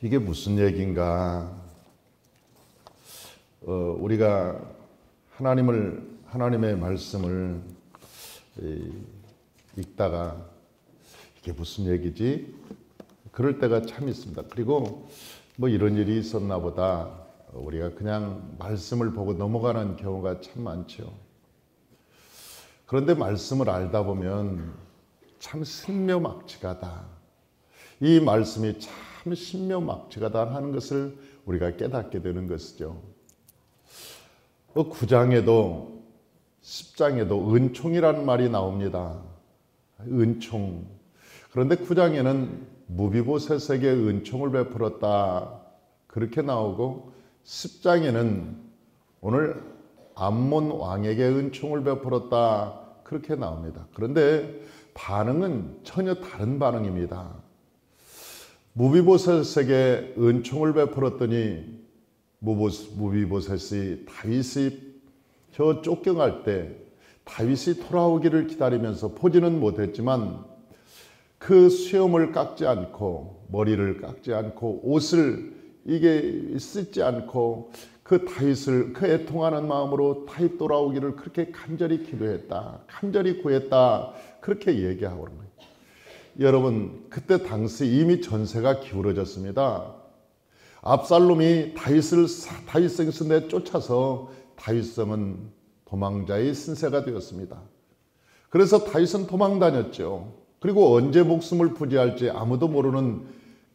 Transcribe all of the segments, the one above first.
이게 무슨 얘기인가? 어, 우리가 하나님을 하나님의 말씀을 이, 읽다가 이게 무슨 얘기지? 그럴 때가 참 있습니다. 그리고 뭐 이런 일이 있었나 보다 우리가 그냥 말씀을 보고 넘어가는 경우가 참 많죠. 그런데 말씀을 알다 보면 참 신묘막지가다. 이 말씀이 참 신묘막지가 다 하는 것을 우리가 깨닫게 되는 것이죠. 9장에도 그 10장에도 은총이라는 말이 나옵니다. 은총. 그런데 9장에는 무비보셋에게 은총을 베풀었다. 그렇게 나오고 10장에는 오늘 암몬 왕에게 은총을 베풀었다. 그렇게 나옵니다. 그런데 반응은 전혀 다른 반응입니다. 무비보셋에게 은총을 베풀었더니 무비보셋이 다윗이 저 쫓겨갈 때 다윗이 돌아오기를 기다리면서 보지는 못했지만 그 수염을 깎지 않고 머리를 깎지 않고 옷을 이게 쓰지 않고 그 다윗을 그 애통하는 마음으로 다윗 돌아오기를 그렇게 간절히 기도했다. 간절히 구했다. 그렇게 얘기하고 있는 거예요. 여러분 그때 당시 이미 전세가 기울어졌습니다. 압살롬이 다윗을 다윗 성에 쫓아서 다윗 성은 도망자의 신세가 되었습니다. 그래서 다윗은 도망 다녔죠. 그리고 언제 목숨을 부지할지 아무도 모르는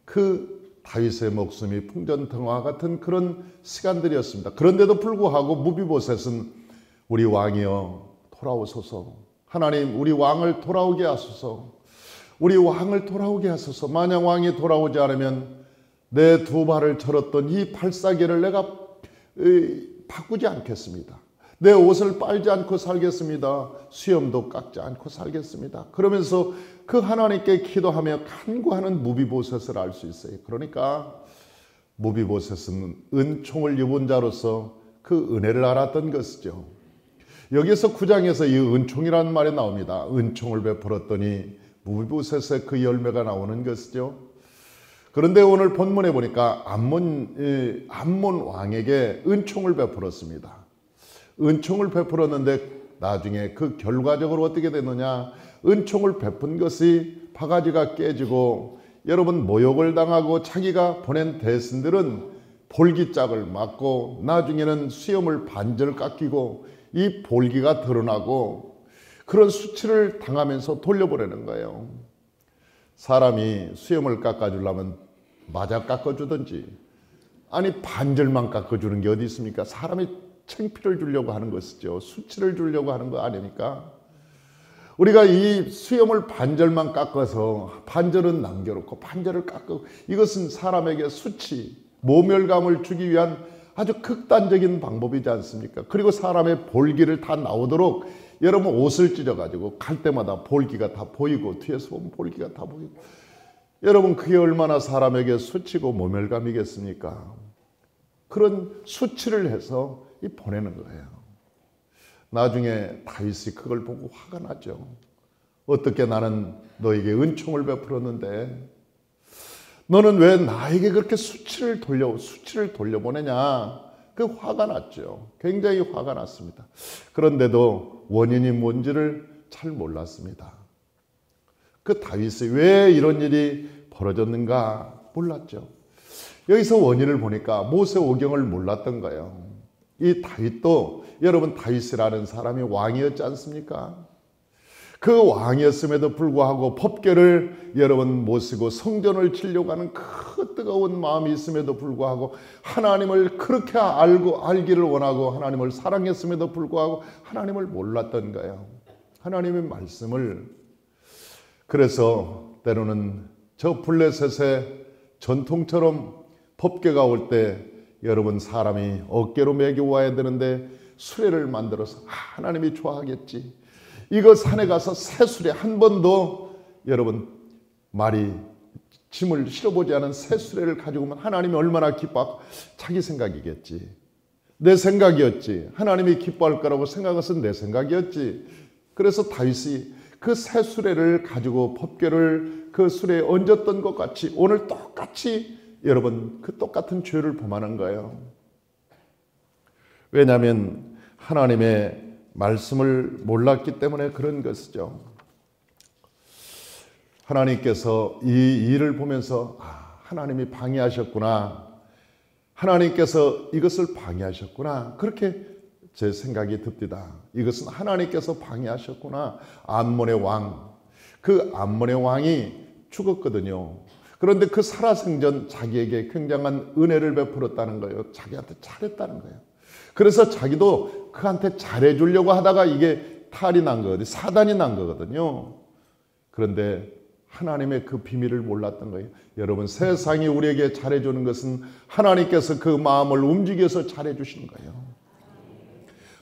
그 다윗의 목숨이 풍전등화 같은 그런 시간들이었습니다. 그런데도 불구하고 무비보셋은 우리 왕이여 돌아오소서. 하나님 우리 왕을 돌아오게 하소서. 우리 왕을 돌아오게 하소서. 만약 왕이 돌아오지 않으면 내 두 발을 절었던 이 팔사기를 내가 바꾸지 않겠습니다. 내 옷을 빨지 않고 살겠습니다. 수염도 깎지 않고 살겠습니다. 그러면서 그 하나님께 기도하며 간구하는 무비보셋을 알 수 있어요. 그러니까 무비보셋은 은총을 입은 자로서 그 은혜를 알았던 것이죠. 여기서 9장에서 이 은총이라는 말이 나옵니다. 은총을 베풀었더니 무비보셋의 그 열매가 나오는 것이죠. 그런데 오늘 본문에 보니까 암몬, 암몬 왕에게 은총을 베풀었습니다. 은총을 베풀었는데 나중에 그 결과적으로 어떻게 되느냐? 은총을 베푼 것이 바가지가 깨지고 여러분 모욕을 당하고 자기가 보낸 대신들은 볼기짝을 맞고 나중에는 수염을 반절 깎이고 이 볼기가 드러나고 그런 수치를 당하면서 돌려보내는 거예요. 사람이 수염을 깎아주려면 맞아 깎아주든지 아니 반절만 깎아주는 게 어디 있습니까? 사람이 창피를 주려고 하는 것이죠. 수치를 주려고 하는 거 아닙니까? 우리가 이 수염을 반절만 깎아서 반절은 남겨놓고 반절을 깎고 이것은 사람에게 수치, 모멸감을 주기 위한 아주 극단적인 방법이지 않습니까? 그리고 사람의 볼기를 다 나오도록 여러분 옷을 찢어가지고 갈 때마다 볼기가 다 보이고 뒤에서 보면 볼기가 다 보이고 여러분 그게 얼마나 사람에게 수치고 모멸감이겠습니까? 그런 수치를 해서 보내는 거예요. 나중에 다윗이 그걸 보고 화가 나죠. 어떻게 나는 너에게 은총을 베풀었는데 너는 왜 나에게 그렇게 수치를 돌려 수치를 돌려보내냐? 그 화가 났죠. 굉장히 화가 났습니다. 그런데도 원인이 뭔지를 잘 몰랐습니다. 그 다윗이 왜 이런 일이 벌어졌는가 몰랐죠. 여기서 원인을 보니까 모세 오경을 몰랐던 거예요. 이 다윗도 여러분 다윗이라는 사람이 왕이었지 않습니까? 그 왕이었음에도 불구하고 법계를 여러분 모시고 성전을 치려고 하는 그 뜨거운 마음이 있음에도 불구하고 하나님을 그렇게 알고 알기를 원하고 하나님을 사랑했음에도 불구하고 하나님을 몰랐던 거예요. 하나님의 말씀을 그래서 때로는 저 블레셋의 전통처럼 법계가 올 때 여러분 사람이 어깨로 매겨 와야 되는데 수레를 만들어서 아, 하나님이 좋아하겠지. 이거 산에 가서 새 수레 한 번도 여러분 말이 짐을 실어보지 않은 새 수레를 가지고 오면 하나님이 얼마나 기뻐 자기 생각이겠지. 내 생각이었지. 하나님이 기뻐할 거라고 생각해서 내 생각이었지. 그래서 다윗이 그 새 수레를 가지고 법궤를 그 수레에 얹었던 것 같이 오늘 똑같이 여러분 그 똑같은 죄를 범하는 거예요. 왜냐하면 하나님의 말씀을 몰랐기 때문에 그런 것이죠. 하나님께서 이 일을 보면서 아, 하나님이 방해하셨구나. 하나님께서 이것을 방해하셨구나. 그렇게 제 생각이 듭니다. 이것은 하나님께서 방해하셨구나. 암몬의 왕. 그 암몬의 왕이 죽었거든요. 그런데 그 살아생전 자기에게 굉장한 은혜를 베풀었다는 거예요. 자기한테 잘했다는 거예요. 그래서 자기도 그한테 잘해주려고 하다가 이게 탈이 난 거거든요. 사단이 난 거거든요. 그런데 하나님의 그 비밀을 몰랐던 거예요. 여러분, 세상이 우리에게 잘해주는 것은 하나님께서 그 마음을 움직여서 잘해주시는 거예요.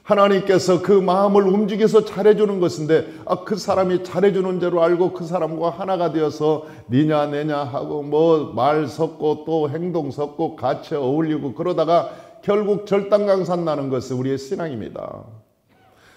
하나님께서 그 마음을 움직여서 잘해주는 것인데 아, 그 사람이 잘해주는 대로 알고 그 사람과 하나가 되어서 니냐 내냐 하고 뭐 말 섞고 또 행동 섞고 같이 어울리고 그러다가 결국 절단강산 나는 것은 우리의 신앙입니다.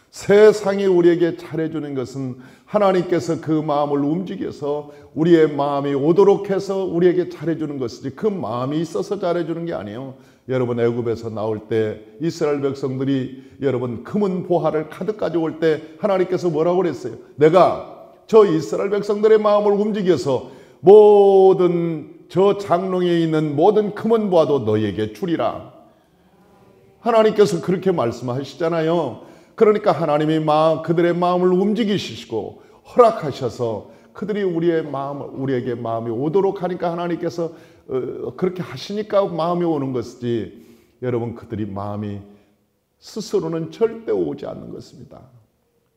세상이 우리에게 잘해주는 것은 하나님께서 그 마음을 움직여서 우리의 마음이 오도록 해서 우리에게 잘해주는 것이지 그 마음이 있어서 잘해주는 게 아니에요. 여러분 애굽에서 나올 때 이스라엘 백성들이 여러분 금은 보화를 가득 가져올 때 하나님께서 뭐라고 그랬어요? 내가 저 이스라엘 백성들의 마음을 움직여서 모든 저 장롱에 있는 모든 금은 보화도 너에게 주리라. 하나님께서 그렇게 말씀하시잖아요. 그러니까 하나님이 마음, 그들의 마음을 움직이시고 허락하셔서 그들이 우리의 마음, 우리에게 마음이 오도록 하니까 하나님께서 어, 그렇게 하시니까 마음이 오는 것이지 여러분 그들이 마음이 스스로는 절대 오지 않는 것입니다.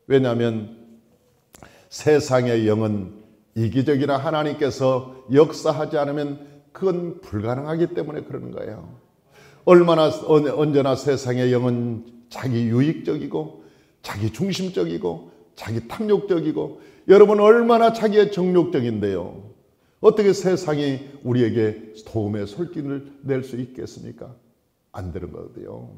왜냐하면 세상의 영은 이기적이나 하나님께서 역사하지 않으면 그건 불가능하기 때문에 그러는 거예요. 얼마나 언제나 세상의 영은 자기 유익적이고 자기 중심적이고 자기 탐욕적이고 여러분 얼마나 자기의 정욕적인데요. 어떻게 세상이 우리에게 도움의 솔길을 낼 수 있겠습니까? 안 되는 거거든요.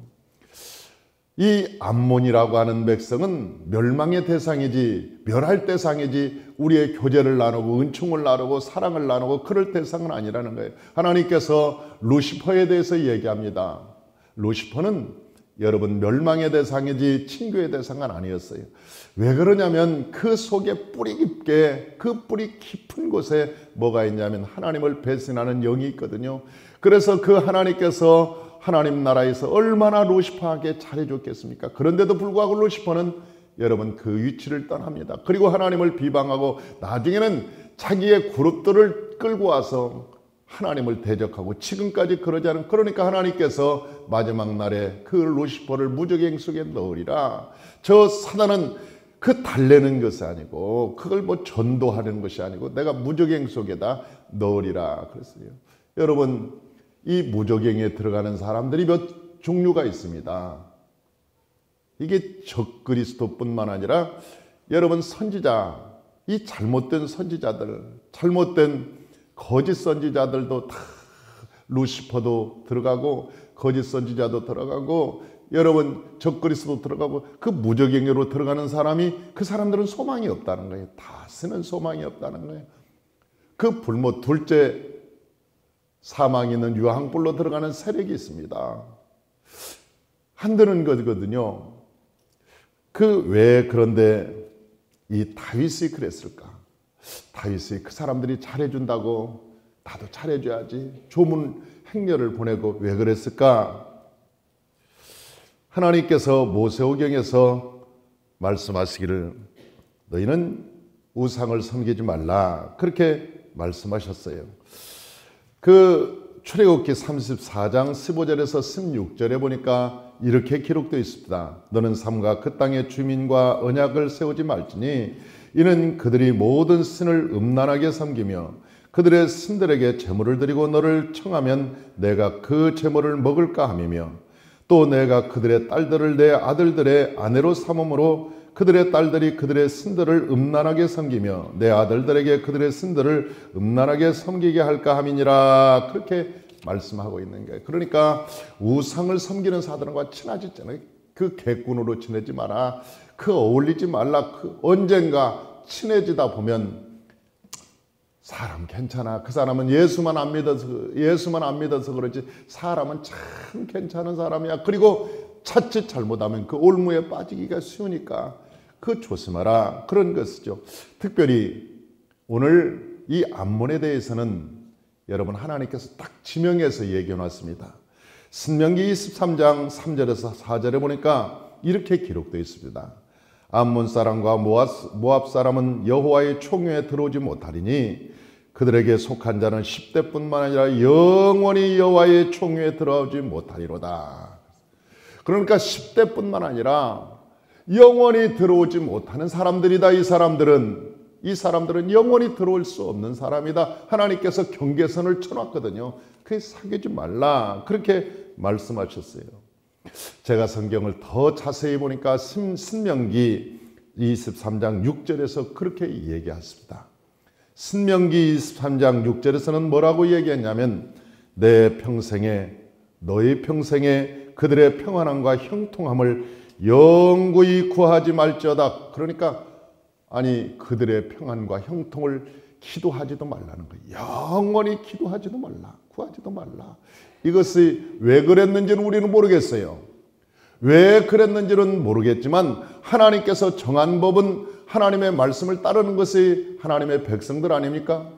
이 암몬이라고 하는 백성은 멸망의 대상이지 멸할 대상이지 우리의 교제를 나누고 은총을 나누고 사랑을 나누고 그럴 대상은 아니라는 거예요. 하나님께서 루시퍼에 대해서 얘기합니다. 루시퍼는 여러분 멸망의 대상이지 친구의 대상은 아니었어요. 왜 그러냐면 그 속에 뿌리 깊게 그 뿌리 깊은 곳에 뭐가 있냐면 하나님을 배신하는 영이 있거든요. 그래서 그 하나님께서 하나님 나라에서 얼마나 루시퍼에게 잘해줬겠습니까? 그런데도 불구하고 루시퍼는 여러분 그 위치를 떠납니다. 그리고 하나님을 비방하고 나중에는 자기의 그룹들을 끌고 와서 하나님을 대적하고 지금까지 그러지 않은 그러니까 하나님께서 마지막 날에 그 루시퍼를 무적행 속에 넣으리라. 저 사단은 그 달래는 것이 아니고 그걸 뭐 전도하는 것이 아니고 내가 무적행 속에다 넣으리라 그랬어요. 여러분 이 무적행에 들어가는 사람들이 몇 종류가 있습니다. 이게 적그리스도뿐만 아니라 여러분 선지자 이 잘못된 선지자들 잘못된 거짓 선지자들도 다 루시퍼도 들어가고 거짓 선지자도 들어가고 여러분 적그리스도 들어가고 그 무적행위로 들어가는 사람이 그 사람들은 소망이 없다는 거예요. 다스는 소망이 없다는 거예요. 그 불못 둘째 사망이 있는 유황불로 들어가는 세력이 있습니다. 한드는 거거든요. 그 왜 그런데 이 다윗이 그랬을까? 다윗이 그 사람들이 잘해준다고 나도 잘해줘야지. 조문 행렬을 보내고 왜 그랬을까? 하나님께서 모세오경에서 말씀하시기를 너희는 우상을 섬기지 말라 그렇게 말씀하셨어요. 그 출애굽기 34장 15절에서 16절에 보니까 이렇게 기록되어 있습니다. 너는 삼가 그 땅의 주민과 언약을 세우지 말지니 이는 그들이 모든 신을 음란하게 섬기며 그들의 신들에게 제물을 드리고 너를 청하면 내가 그 제물을 먹을까 함이며 또 내가 그들의 딸들을 내 아들들의 아내로 삼음으로 그들의 딸들이 그들의 신들을 음란하게 섬기며 내 아들들에게 그들의 신들을 음란하게 섬기게 할까 함이니라 그렇게 말씀하고 있는 거예요. 그러니까 우상을 섬기는 사람과 친하지잖아요. 그 객군으로 지내지 마라. 그 어울리지 말라. 그 언젠가 친해지다 보면 사람 괜찮아. 그 사람은 예수만 안 믿어서 예수만 안 믿어서 그렇지. 사람은 참 괜찮은 사람이야. 그리고 자칫 잘못하면 그 올무에 빠지기가 쉬우니까 그 조심하라. 그런 것이죠. 특별히 오늘 이 암몬에 대해서는 여러분 하나님께서 딱 지명해서 얘기해 놨습니다. 신명기 23장 3절에서 4절에 보니까 이렇게 기록되어 있습니다. 암몬 사람과 모압 사람은 여호와의 총회에 들어오지 못하리니 그들에게 속한 자는 10대뿐만 아니라 영원히 여호와의 총회에 들어오지 못하리로다. 그러니까 10대뿐만 아니라 영원히 들어오지 못하는 사람들이다. 이 사람들은 이 사람들은 영원히 들어올 수 없는 사람이다. 하나님께서 경계선을 쳐놨거든요. 그 사귀지 말라. 그렇게 말씀하셨어요. 제가 성경을 더 자세히 보니까 신명기 23장 6절에서 그렇게 얘기하십니다. 신명기 23장 6절에서는 뭐라고 얘기했냐면 내 평생에 너의 평생에 그들의 평안함과 형통함을 영구히 구하지 말지어다. 그러니까 아니 그들의 평안과 형통을 기도하지도 말라는 거예요. 영원히 기도하지도 말라. 구하지도 말라. 이것이 왜 그랬는지는 우리는 모르겠어요. 왜 그랬는지는 모르겠지만 하나님께서 정한 법은 하나님의 말씀을 따르는 것이 하나님의 백성들 아닙니까?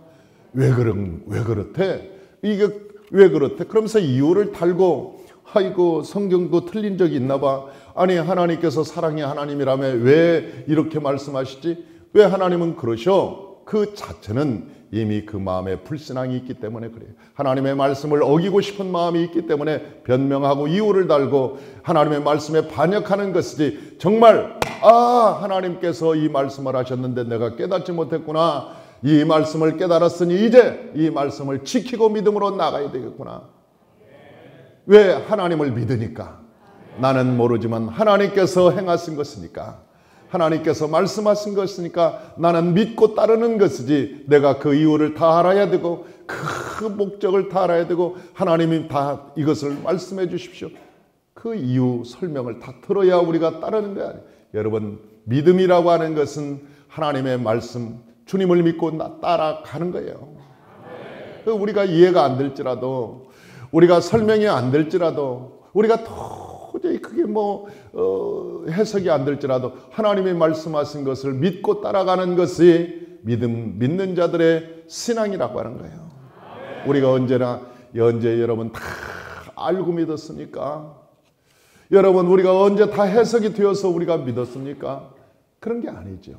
왜 그런 왜 그렇대? 이게 왜 그렇대? 그러면서 이유를 달고 아이고 성경도 틀린 적이 있나 봐. 아니 하나님께서 사랑의 하나님이라며 왜 이렇게 말씀하시지? 왜 하나님은 그러셔? 그 자체는 이미 그 마음에 불신앙이 있기 때문에 그래요. 하나님의 말씀을 어기고 싶은 마음이 있기 때문에 변명하고 이유를 달고 하나님의 말씀에 반역하는 것이지 정말 아 하나님께서 이 말씀을 하셨는데 내가 깨닫지 못했구나. 이 말씀을 깨달았으니 이제 이 말씀을 지키고 믿음으로 나가야 되겠구나. 왜 하나님을 믿으니까 나는 모르지만 하나님께서 행하신 것이니까 하나님께서 말씀하신 것이니까 나는 믿고 따르는 것이지 내가 그 이유를 다 알아야 되고 그 목적을 다 알아야 되고 하나님이 다 이것을 말씀해 주십시오. 그 이유 설명을 다 들어야 우리가 따르는 거야. 여러분 믿음이라고 하는 것은 하나님의 말씀 주님을 믿고 따라가는 거예요. 그 우리가 이해가 안 될지라도 우리가 설명이 안 될지라도 우리가 도저히 그게 뭐 어, 해석이 안 될지라도 하나님이 말씀하신 것을 믿고 따라가는 것이 믿음 믿는 자들의 신앙이라고 하는 거예요. 우리가 언제나 언제 여러분 다 알고 믿었습니까? 여러분 우리가 언제 다 해석이 되어서 우리가 믿었습니까? 그런 게 아니죠.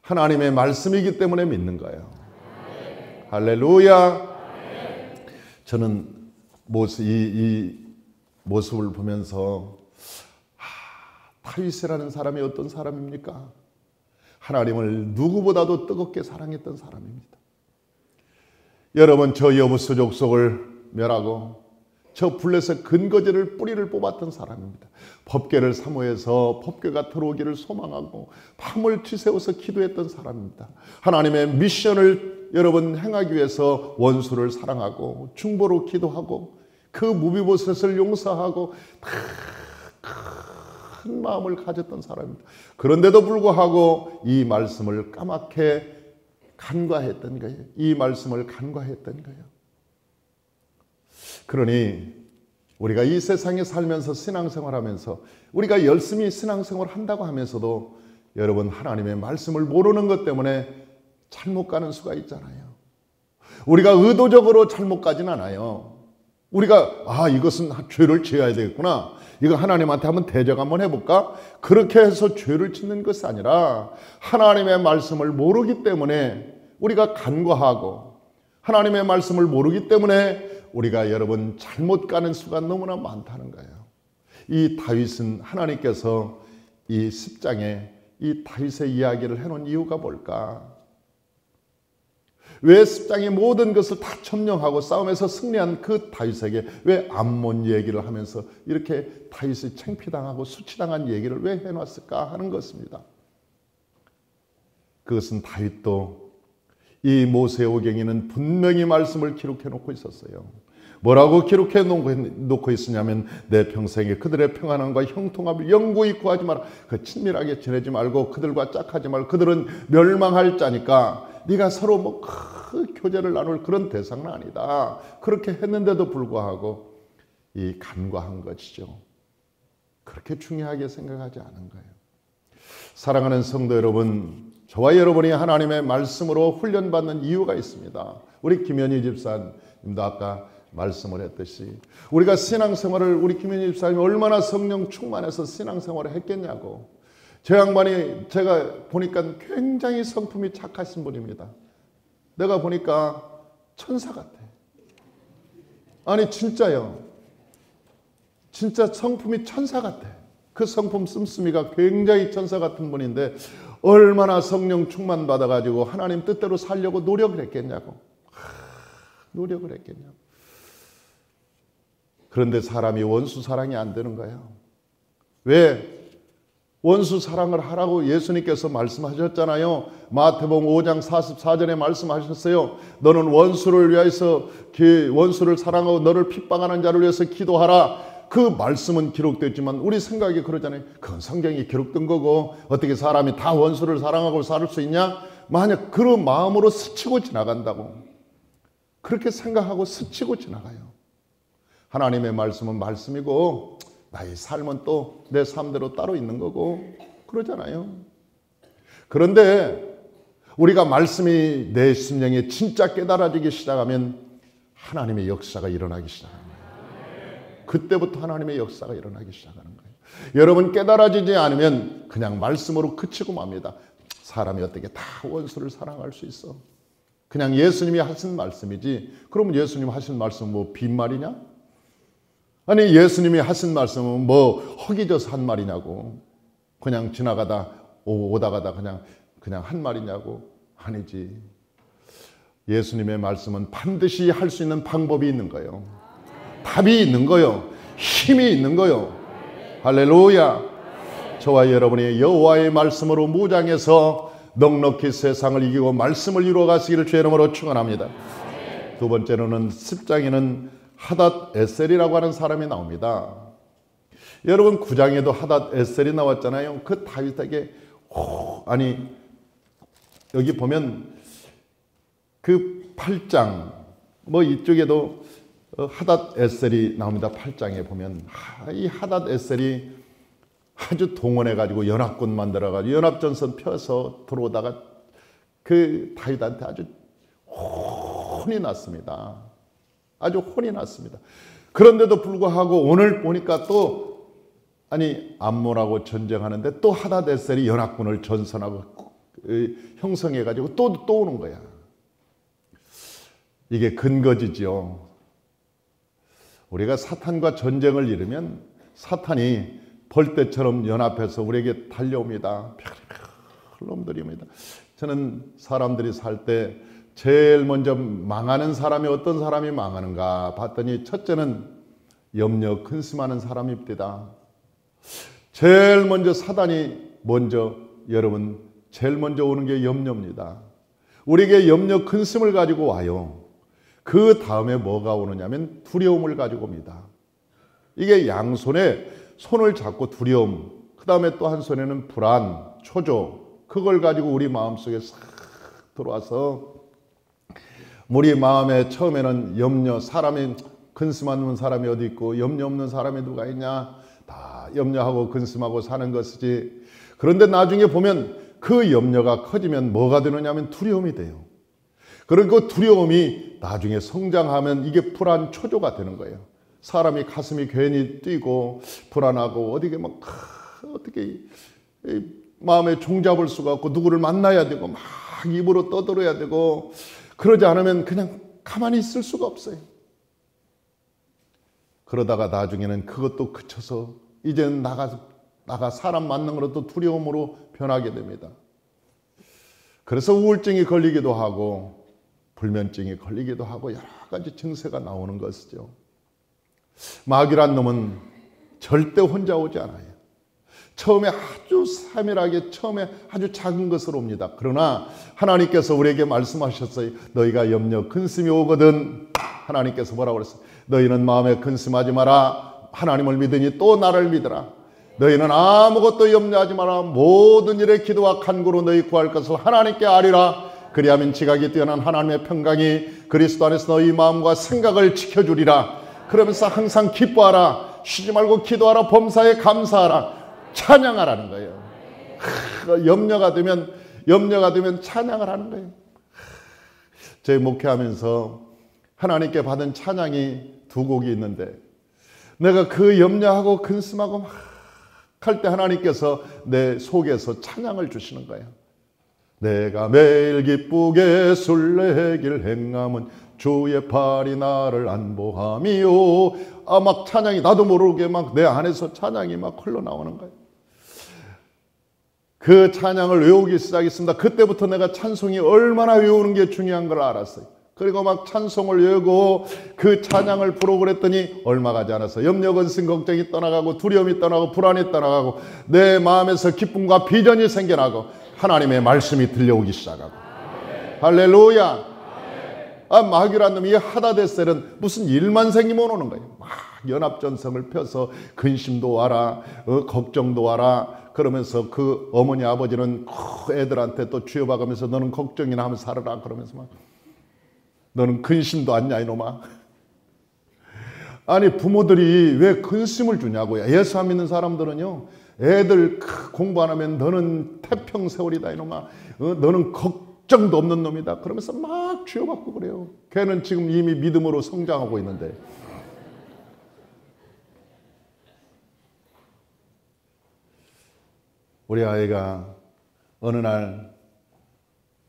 하나님의 말씀이기 때문에 믿는 거예요. 할렐루야. 저는 모습 이, 이 모습을 보면서 다윗이라는 사람이 어떤 사람입니까? 하나님을 누구보다도 뜨겁게 사랑했던 사람입니다. 여러분 저 여부수 족속을 멸하고 저 블레셋 근거지를 뿌리를 뽑았던 사람입니다. 법계를 사모해서 법계가 들어오기를 소망하고 밤을 뒤새워서 기도했던 사람입니다. 하나님의 미션을 여러분 행하기 위해서 원수를 사랑하고 중보로 기도하고 그 무비보셋을 용서하고 큰 마음을 가졌던 사람입니다. 그런데도 불구하고 이 말씀을 까맣게 간과했던 거예요. 이 말씀을 간과했던 거예요. 그러니 우리가 이 세상에 살면서 신앙생활 하면서 우리가 열심히 신앙생활 한다고 하면서도 여러분 하나님의 말씀을 모르는 것 때문에 잘못 가는 수가 있잖아요. 우리가 의도적으로 잘못 가진 않아요. 우리가 아 이것은 죄를 지어야 되겠구나. 이거 하나님한테 한번 대적 한번 해볼까? 그렇게 해서 죄를 짓는 것이 아니라 하나님의 말씀을 모르기 때문에 우리가 간과하고 하나님의 말씀을 모르기 때문에 우리가 여러분 잘못 가는 수가 너무나 많다는 거예요. 이 다윗은 하나님께서 이 10장에 이 다윗의 이야기를 해놓은 이유가 뭘까? 왜 습장이 모든 것을 다 점령하고 싸움에서 승리한 그 다윗에게 왜 암몬 얘기를 하면서 이렇게 다윗이 창피당하고 수치당한 얘기를 왜 해놨을까 하는 것입니다. 그것은 다윗도 이 모세오경에는 분명히 말씀을 기록해 놓고 있었어요. 뭐라고 기록해 놓고 있으냐면 내 평생에 그들의 평안함과 형통함을 영구히 구하지 마라. 그 친밀하게 지내지 말고 그들과 짝하지 말고 그들은 멸망할 자니까 네가 서로 뭐 그 교제를 나눌 그런 대상은 아니다. 그렇게 했는데도 불구하고 이 간과한 것이죠. 그렇게 중요하게 생각하지 않은 거예요. 사랑하는 성도 여러분, 저와 여러분이 하나님의 말씀으로 훈련받는 이유가 있습니다. 우리 김현희 집사님도 아까 말씀을 했듯이 우리가 신앙생활을 우리 김현희 집사님이 얼마나 성령 충만해서 신앙생활을 했겠냐고 저 양반이 제가 보니까 굉장히 성품이 착하신 분입니다. 내가 보니까 천사 같아. 아니 진짜요. 진짜 성품이 천사 같아. 그 성품 씀씀이가 굉장히 천사 같은 분인데 얼마나 성령 충만 받아가지고 하나님 뜻대로 살려고 노력을 했겠냐고. 노력을 했겠냐고. 그런데 사람이 원수 사랑이 안 되는 거예요. 왜? 원수 사랑을 하라고 예수님께서 말씀하셨잖아요. 마태복음 5장 44절에 말씀하셨어요. 너는 원수를 위해서 원수를 사랑하고 너를 핍박하는 자를 위해서 기도하라. 그 말씀은 기록됐지만 우리 생각이 그러잖아요. 그건 성경에 기록된 거고 어떻게 사람이 다 원수를 사랑하고 살 수 있냐? 만약 그런 마음으로 스치고 지나간다고 그렇게 생각하고 스치고 지나가요. 하나님의 말씀은 말씀이고 나의 삶은 또 내 삶대로 따로 있는 거고 그러잖아요. 그런데 우리가 말씀이 내 심령에 진짜 깨달아지기 시작하면 하나님의 역사가 일어나기 시작합니다. 그때부터 하나님의 역사가 일어나기 시작하는 거예요. 여러분 깨달아지지 않으면 그냥 말씀으로 그치고 맙니다. 사람이 어떻게 다 원수를 사랑할 수 있어? 그냥 예수님이 하신 말씀이지. 그러면 예수님 하신 말씀 뭐 빈말이냐? 아니 예수님이 하신 말씀은 뭐 허기져서 한 말이냐고. 그냥 지나가다 오다 가다 그냥 그냥 한 말이냐고. 아니지. 예수님의 말씀은 반드시 할 수 있는 방법이 있는 거예요. 답이 있는 거요. 힘이 있는 거요. 할렐루야. 저와 여러분이 여호와의 말씀으로 무장해서 넉넉히 세상을 이기고 말씀을 이루어 가시기를 주의 이름으로 축원합니다. 두 번째로는 10장에는 하닷 에셀이라고 하는 사람이 나옵니다. 여러분 9장에도 하닷 에셀이 나왔잖아요. 그 다윗에게 아니 여기 보면 그 8장 뭐 이쪽에도 어, 하닷 에셀이 나옵니다. 8장에 보면 이 하닷 에셀이 아주 동원해 가지고 연합군 만들어 가지고 연합전선 펴서 들어오다가 그 다윗한테 아주 혼이 났습니다. 아주 혼이 났습니다. 그런데도 불구하고 오늘 보니까 또 아니 암몬하고 전쟁하는데 또 하닷 에셀이 연합군을 전선하고 형성해 가지고 또 또 오는 거야. 이게 근거지죠. 우리가 사탄과 전쟁을 이루면 사탄이 벌떼처럼 연합해서 우리에게 달려옵니다. 놈들입니다. 저는 사람들이 살 때 제일 먼저 망하는 사람이 어떤 사람이 망하는가 봤더니 첫째는 염려 근심하는 사람입니다. 제일 먼저 사단이 먼저 여러분 제일 먼저 오는 게 염려입니다. 우리에게 염려 근심을 가지고 와요. 그 다음에 뭐가 오느냐면 두려움을 가지고 옵니다. 이게 양손에 손을 잡고 두려움, 그 다음에 또 한 손에는 불안, 초조, 그걸 가지고 우리 마음속에 싹 들어와서 우리 마음에 처음에는 염려, 사람이 근심하는 사람이 어디 있고 염려 없는 사람이 누가 있냐? 다 염려하고 근심하고 사는 것이지. 그런데 나중에 보면 그 염려가 커지면 뭐가 되느냐면 두려움이 돼요. 그리고 두려움이 나중에 성장하면 이게 불안 초조가 되는 거예요. 사람이 가슴이 괜히 뛰고 불안하고 어디게 막 어떻게 마음에 종잡을 수가 없고 누구를 만나야 되고 막 입으로 떠들어야 되고 그러지 않으면 그냥 가만히 있을 수가 없어요. 그러다가 나중에는 그것도 그쳐서 이제는 나가 나가 사람 만난 것도 두려움으로 변하게 됩니다. 그래서 우울증이 걸리기도 하고 불면증이 걸리기도 하고 여러 가지 증세가 나오는 것이죠. 마귀란 놈은 절대 혼자 오지 않아요. 처음에 아주 사밀하게 처음에 아주 작은 것으로 옵니다. 그러나 하나님께서 우리에게 말씀하셨어요. 너희가 염려 근심이 오거든 하나님께서 뭐라고 그랬어요? 너희는 마음에 근심하지 마라. 하나님을 믿으니 또 나를 믿으라. 너희는 아무것도 염려하지 마라. 모든 일에 기도와 간구로 너희 구할 것을 하나님께 아리라. 그리하면 지각이 뛰어난 하나님의 평강이 그리스도 안에서 너희 마음과 생각을 지켜주리라. 그러면서 항상 기뻐하라. 쉬지 말고 기도하라. 범사에 감사하라. 찬양하라는 거예요. 염려가 되면 염려가 되면 찬양을 하는 거예요. 제 목회하면서 하나님께 받은 찬양이 두 곡이 있는데 내가 그 염려하고 근심하고 막 할 때 하나님께서 내 속에서 찬양을 주시는 거예요. 내가 매일 기쁘게 술래길 행함은 주의 팔이 나를 안보함이요. 아, 막 찬양이 나도 모르게 막 내 안에서 찬양이 막 흘러나오는 거예요. 그 찬양을 외우기 시작했습니다. 그때부터 내가 찬송이 얼마나 외우는 게 중요한 걸 알았어요. 그리고 막 찬송을 외우고 그 찬양을 부르고 그랬더니 얼마 가지 않아서 염려, 근심, 걱정이 떠나가고 두려움이 떠나고 불안이 떠나가고 내 마음에서 기쁨과 비전이 생겨나고 하나님의 말씀이 들려오기 시작하고 할렐루야 아, 마귀란 놈이 하다데셀은 무슨 일만 생기면 오는 거예요. 막 연합전성을 펴서 근심도 와라, 어, 걱정도 와라, 그러면서 그 어머니 아버지는 애들한테 또 쥐어박으면서 너는 걱정이나 하면 살아라. 그러면서 막 너는 근심도 않냐 이놈아. 아니 부모들이 왜 근심을 주냐고요. 예수 안 믿는 사람들은요 애들 공부 안 하면 너는 태평 세월이다 이놈아. 어, 너는 걱정도 없는 놈이다. 그러면서 막 쥐어박고 그래요. 걔는 지금 이미 믿음으로 성장하고 있는데 우리 아이가 어느 날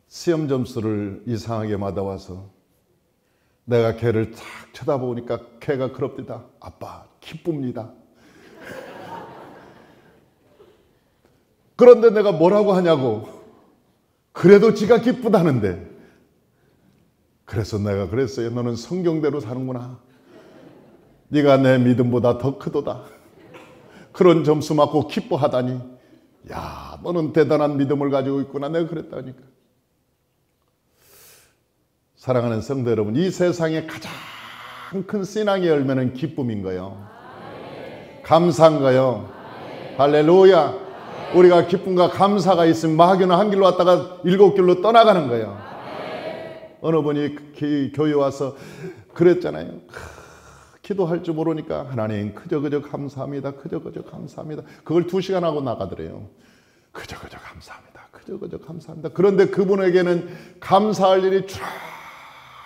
시험 점수를 이상하게 받아와서 내가 걔를 탁 쳐다보니까 걔가 그럽니다. 아빠, 기쁩니다. 그런데 내가 뭐라고 하냐고. 그래도 지가 기쁘다는데. 그래서 내가 그랬어요. 너는 성경대로 사는구나. 네가 내 믿음보다 더 크도다. 그런 점수 맞고 기뻐하다니. 야, 너는 대단한 믿음을 가지고 있구나. 내가 그랬다니까. 사랑하는 성도 여러분, 이 세상에 가장 큰 신앙의 열매는 기쁨인 거요. 감사한 거요. 할렐루야. 우리가 기쁨과 감사가 있으면 마귀는 한 길로 왔다가 일곱 길로 떠나가는 거예요. 어느 분이 교회 와서 그랬잖아요. 기도할 줄 모르니까 하나님 그저 그저 감사합니다. 그저 그저 감사합니다. 그걸 두 시간 하고 나가더래요. 그저 그저 감사합니다. 그저 그저 감사합니다. 그런데 그분에게는 감사할 일이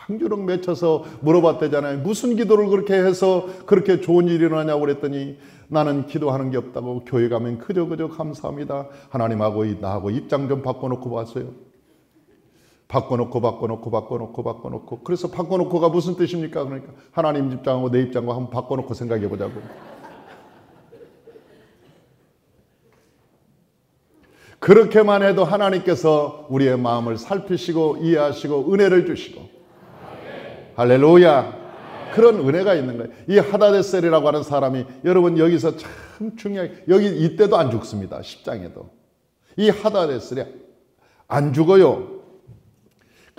주렁주렁 맺혀서 물어봤대잖아요. 무슨 기도를 그렇게 해서 그렇게 좋은 일이 일어나냐고 그랬더니 나는 기도하는 게 없다고 교회 가면 그저 그저 감사합니다. 하나님하고 나하고 입장 좀 바꿔놓고 봤어요. 바꿔놓고 바꿔놓고 바꿔놓고 바꿔놓고 그래서 바꿔놓고가 무슨 뜻입니까? 그러니까 하나님 입장하고 내 입장과 한번 바꿔놓고 생각해 보자고. 그렇게만 해도 하나님께서 우리의 마음을 살피시고 이해하시고 은혜를 주시고 할렐루야 그런 은혜가 있는 거예요. 이 하다데셀이라고 하는 사람이 여러분 여기서 참 중요해 여기 이때도 안 죽습니다. 10장에도 이 하다데셀이 안 죽어요.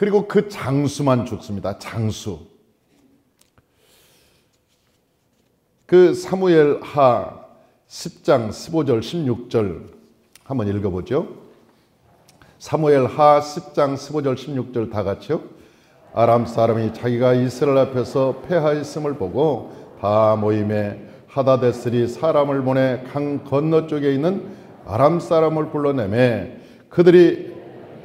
그리고 그 장수만 죽습니다. 장수. 그 사무엘 하 10장 15절 16절 한번 읽어보죠. 사무엘 하 10장 15절 16절 다 같이요. 아람 사람이 자기가 이스라엘 앞에서 패하였음을 보고 다 모임에 하다데스리 사람을 보내 강 건너쪽에 있는 아람 사람을 불러내매 그들이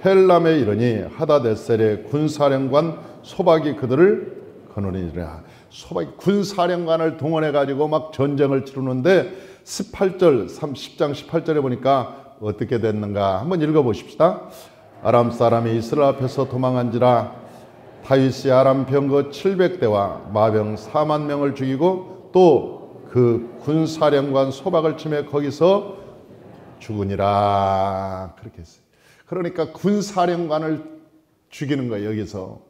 헬람에 이르니 하다데셀의 군사령관 소박이 그들을 거느리라. 소박이 군사령관을 동원해 가지고 막 전쟁을 치르는데 18절 30장 18절에 보니까 어떻게 됐는가 한번 읽어 보십시다. 아람 사람이 이스라엘 앞에서 도망한지라 다윗이 아람 병거 700대와 마병 4만 명을 죽이고 또 그 군사령관 소박을 치매 거기서 죽으니라 그렇게 했어요. 그러니까 군사령관을 죽이는 거예요, 여기서.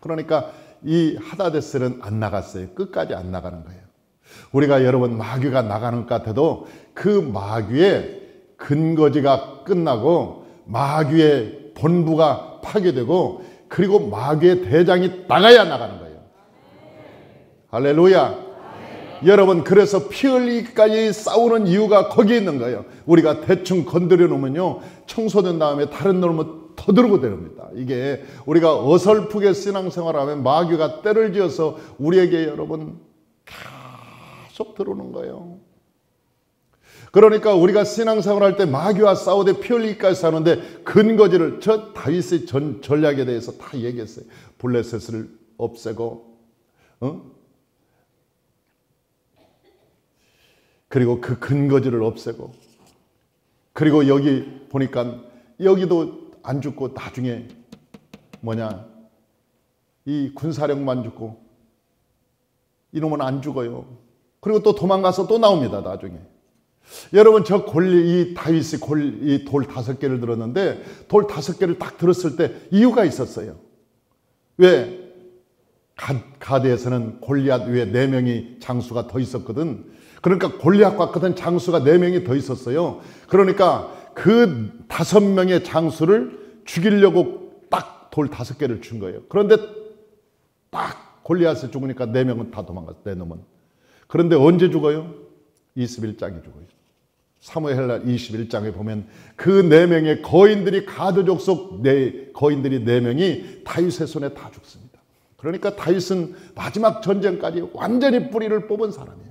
그러니까 이 하다데스는 안 나갔어요. 끝까지 안 나가는 거예요. 우리가 여러분 마귀가 나가는 것 같아도 그 마귀의 근거지가 끝나고 마귀의 본부가 파괴되고 그리고 마귀의 대장이 나가야 나가는 거예요. 할렐루야. 여러분 그래서 피 흘리기까지 싸우는 이유가 거기에 있는 거예요. 우리가 대충 건드려 놓으면요 청소된 다음에 다른 놈은 터들고 되릅니다. 이게 우리가 어설프게 신앙생활하면 마귀가 때를 지어서 우리에게 여러분 계속 들어오는 거예요. 그러니까 우리가 신앙생활할 때 마귀와 싸우되 피 흘리기까지 사는데 근거지를 저 다윗의 전 전략에 대해서 다 얘기했어요. 블레셋을 없애고 어? 그리고 그 근거지를 없애고 그리고 여기 보니까 여기도 안 죽고 나중에 뭐냐 이 군사력만 죽고 이놈은 안 죽어요. 그리고 또 도망가서 또 나옵니다. 나중에. 여러분 저 골리 이 다윗이 골이 돌 다섯 개를 들었는데 돌 다섯 개를 딱 들었을 때 이유가 있었어요. 왜 가, 가드에서는 골리앗 위에 네 명이 장수가 더 있었거든. 그러니까 골리앗과 같은 장수가 네 명이 더 있었어요. 그러니까 그 다섯 명의 장수를 죽이려고 딱 돌 다섯 개를 준 거예요. 그런데 딱 골리앗이 죽으니까 네 명은 다 도망갔어. 네 놈은. 그런데 언제 죽어요? 21장에 죽어요. 사무엘라 21장에 보면 그 네 명의 거인들이 가드 족 속 네 거인들이 네 명이 다윗의 손에 다 죽습니다. 그러니까 다윗은 마지막 전쟁까지 완전히 뿌리를 뽑은 사람이에요.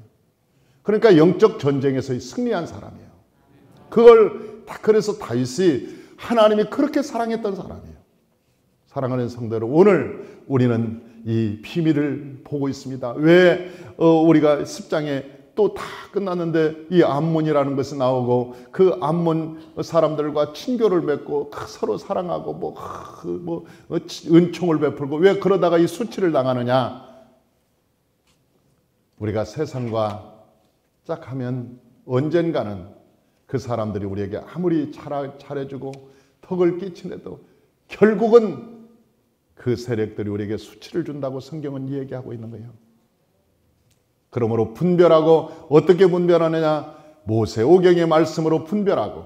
그러니까 영적 전쟁에서 승리한 사람이에요. 그걸 다 그래서 다윗이 하나님이 그렇게 사랑했던 사람이에요. 사랑하는 성도들 오늘 우리는 이 비밀을 보고 있습니다. 왜 어, 우리가 10장에 또다 끝났는데 이 암몬이라는 것이 나오고 그 암몬 사람들과 친교를 맺고 서로 사랑하고 뭐, 뭐 은총을 베풀고 왜 그러다가 이 수치를 당하느냐? 우리가 세상과 짝 하면 언젠가는 그 사람들이 우리에게 아무리 잘해주고 덕을 끼치내도 결국은 그 세력들이 우리에게 수치를 준다고 성경은 얘기하고 있는 거예요. 그러므로 분별하고 어떻게 분별하느냐? 모세오경의 말씀으로 분별하고.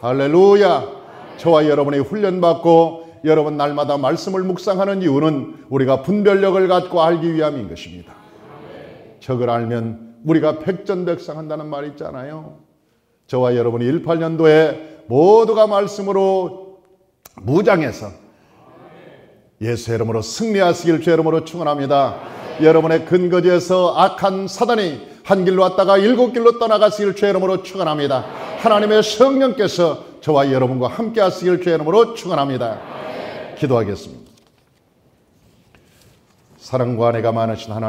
할렐루야. 저와 여러분이 훈련받고 여러분 날마다 말씀을 묵상하는 이유는 우리가 분별력을 갖고 알기 위함인 것입니다. 적을 알면 우리가 백전백상한다는 말 있잖아요. 저와 여러분이 18년도에 모두가 말씀으로 무장해서 예수 이름으로 승리하시길 주 이름으로 축원합니다. 여러분의 근거지에서 악한 사단이 한 길로 왔다가 일곱 길로 떠나가시길 주 이름으로 축원합니다. 하나님의 성령께서 저와 여러분과 함께 하시길 주 이름으로 축원합니다. 기도하겠습니다. 사랑과 은혜가 많으신 하나님